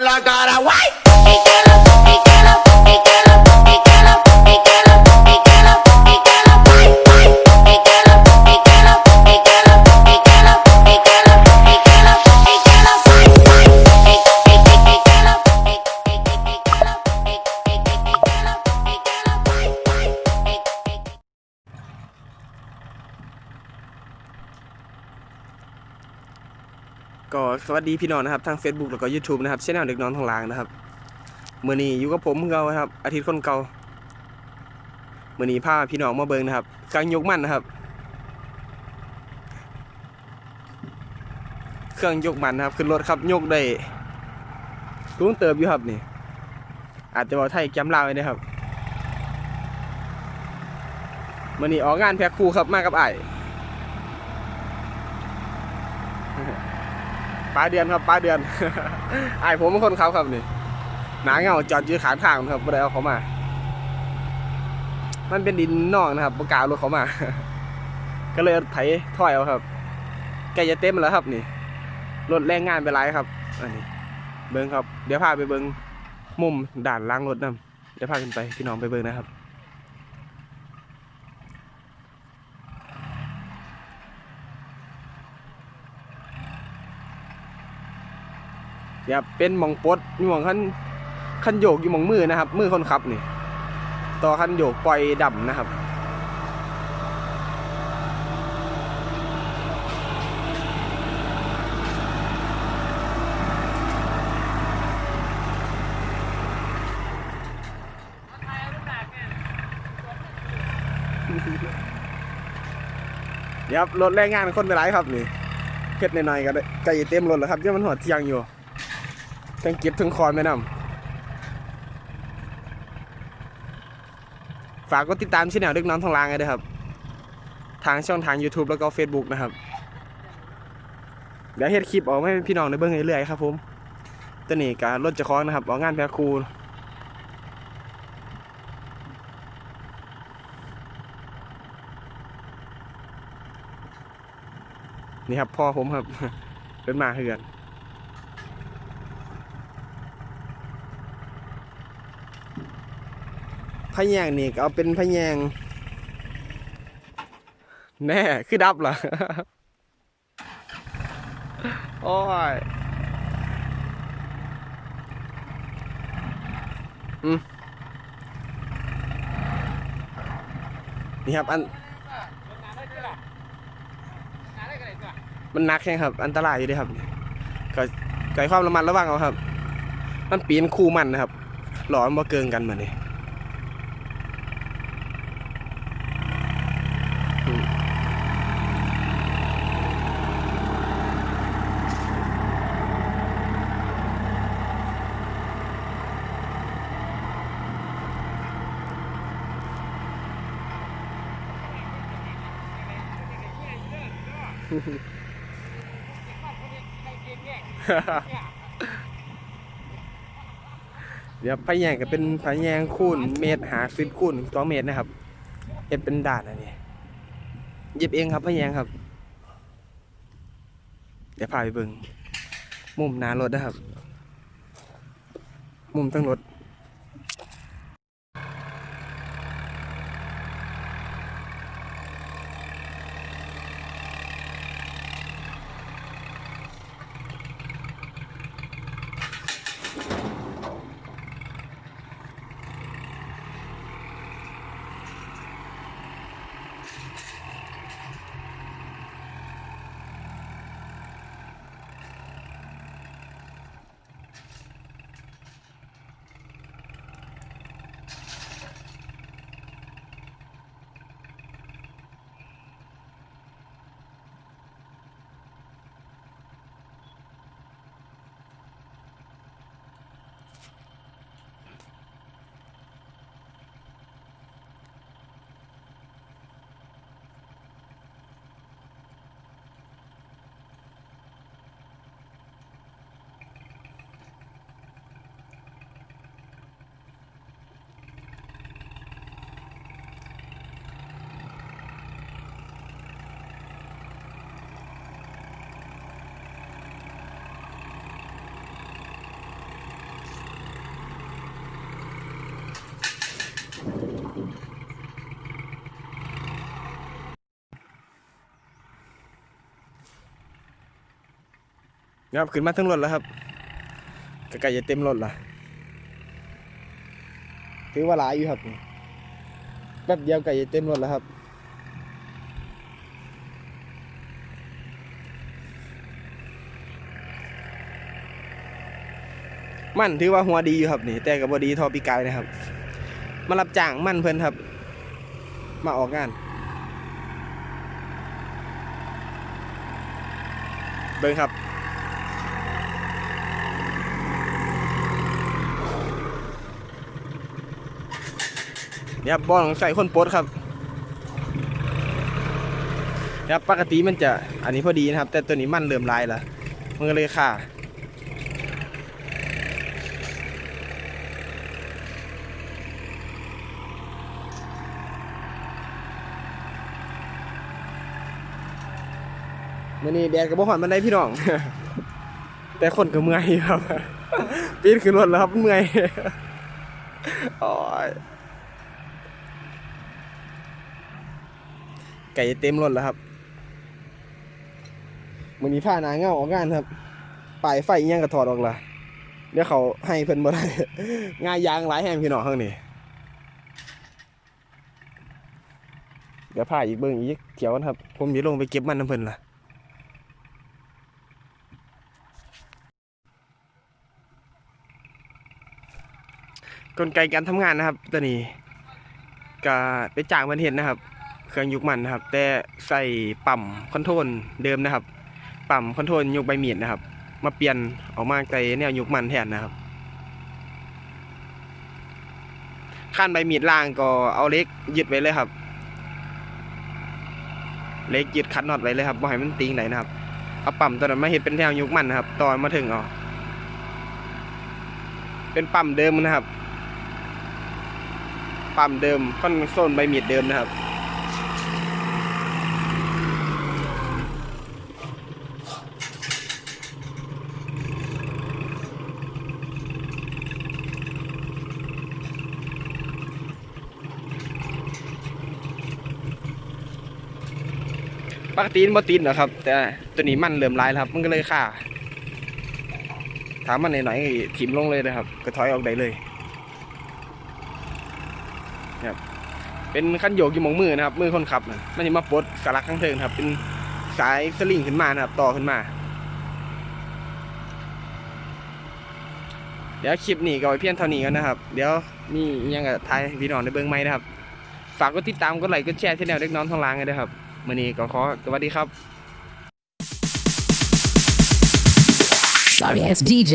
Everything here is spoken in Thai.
I gotta wait. สวัสดีพี่น้องนะครับทาง Facebook แล้วก็ YouTube นะครับช่องเด็กน้องทางลางนะครับเมื่อนี้อยู่กับผมเก่าครับ อาทิตย์คนเก่าเมื่อนี้พาพี่น้องมาเบิงนะครับกางยกมันนะครับ เครื่องยกมันนะครับขึ้นรถครับยกได้สูงเติบอยู่ครับนี่ อาจจะบอกไทยแกมลาวไว้นะครับมื่อนี้ออกงานแพ็คคู่ครับมากับไอ้าย ป ลายเดือนครับปลายเดือนไอผมเป็นคนขับครับนี่หนาเงาจอดยืดขางทางครับไม่ได้เอาเขามา มันเป็นดินนอกนะครับประกาศรถเขามา ก็เลยเอาไถถอยเอาครับใกล้จะเต็มแล้วครับนี่รถแรงงานไปไรครับ อันนี้ เบิ้งครับ เดี๋ยวพาไปเบิ้งมุมด่านล้างรถนํเดี๋ยวพาขึ้นไปพี่น้องไปเบิ้งนะครับ เดี๋ยเป็นมองปดอยู่มองคันคันโยกอยู่มองมือนะครับ มือคนขับนี่ ต่อคันโยกปล่อยดำนะครับเดี๋ยวครับรถแรงงานคนไปไรครับนี่เพชรหน่อยๆก็ได้ใกล้จเต็มรถแล้วครับยังมันหัวเทียงอยู่ ทั้งเก็บทั้งคอนไปนำฝากกดติดตามช่องเด็กน้องทางลางเลยด้วยครับ ทางช่องทาง YouTube แล้วก็ Facebook นะครับ เดี๋ยวเฮ็ดคลิปออกให้พี่น้องได้เบิ่งเรื่อยๆครับผมตัวนี้การรถจะคล้องนะครับออกงานแพคคูนี่ครับพ่อผมครับ เป็นมาเหือนะแยงนี่ก็เอาเป็นพะแยง แน่คือดับเหรอโอ้ยอืมนี่ครับอันมันหนักแค่ครับ อันตรายอยู่ด้วยครับก็ไกความระมัดระวังเอาครับ มันปีนคู่มันนะครับหลอนบ่เกินกันเหมือนนี่ เดี๋ยวพะแยงก็เป็นพะแยงคูณเมตรหาสิบคูณสองเมตรนะครับเฮ็ดเป็นด่านอันนี้เย็บเองครับพะแยงครับ เดี๋ยวพาไปเบิงมุมหน้ารถนะครับ มุมตั้งรถ นะครับขึ้นมาทั้งรถแล้วครับก็ใกล้จะเต็มรถละถือว่าหลายอยู่ครับแป๊บเดียวใกล้จะเต็มรถแล้วครับมันถือว่าหัวดีอยู่ครับนี่แต่กับบดีทอปีกายนะครับ มารับจ้างมันเพิ่นครับ มาออกงาน เบิ่งครับ ยครับบอลใส่คนโปดครับยครับปกติมันจะอันนี้พอดีนะครับ แต่ตัวนี้มันเริ่มลายล้วมันก็เลยค่ามื่อนี้แดดกับบ่หอนมันได้พี่น้อง แต่คนก็เมื่อยครับ ปีนขึ้นรถแล้วครับเมื่อยโอ้ ไก่เต็มรถแล้วครับมือนี้ผ้าหนาเงาออกงานครับปลายไฟยังกระถอดออกละเดี๋ยวเขาให้เพิ่นบ่ได้งายยางหลายแห่งพี่น้องข้างนี้เดี๋ยวผ้าอีกเบิ่งอีกเที่ยวกันครับ ผมจะลงไปเก็บมันน้ำเพิ่นล่ะกลไกการทำงานนะครับตัวนี้ก็ไปจ้างมันเห็นนะครับ เครื่องยุกมันนะครับ แต่ใส่ปั๊มคอนโทรลเดิมนะครับ ปั๊มคอนโทรลยุกใบมีดนะครับ มาเปลี่ยนออกมาใส่แนวยุกมันแทนนะครับขั้นใบมีดล่างก็เอาเล็กยึดไว้เลยครับเล็กยึดคัดน็อตไว้เลยครับบ่ให้มันติงไหนนะครับเอาปั๊มตัวนั้นมาเห็นเป็นแนวยุกมันนะครับตอนมาถึงอ๋อเป็นปั๊มเดิมนะครับ ปั๊มเดิมคอนโซลใบมีดเดิมนะครับ ปกติมันบ่ติดหรอกครับ แต่ตัวนี้มันเริ่มลายแล้วครับ มันก็เลยค่าถามมันหน่อยๆถิ่มลงเลยนะครับ ก็ถอยออกได้เลยครับเป็นขั้นโยกอยู่หมองมือนะครับ มือคนขับน่ะมันจะมาปลดสลักข้างเทิงนครับ เป็นสายสลิงขึ้นมานะครับ ต่อขึ้นมา เดี๋ยวคลิปนี้ก็ไว้เพียงเท่านี้กันนะครับ เดี๋ยวมียังกับทายพี่น้องในเบิ้องไหมนะครับ ฝากกดติดตามกดไลค์กดแชร์ที่แนวเด็กน้องทางล่างกันด้วยครับ มื่อนี้ก็ขอสวัสดีครับ Sorry ass DJ.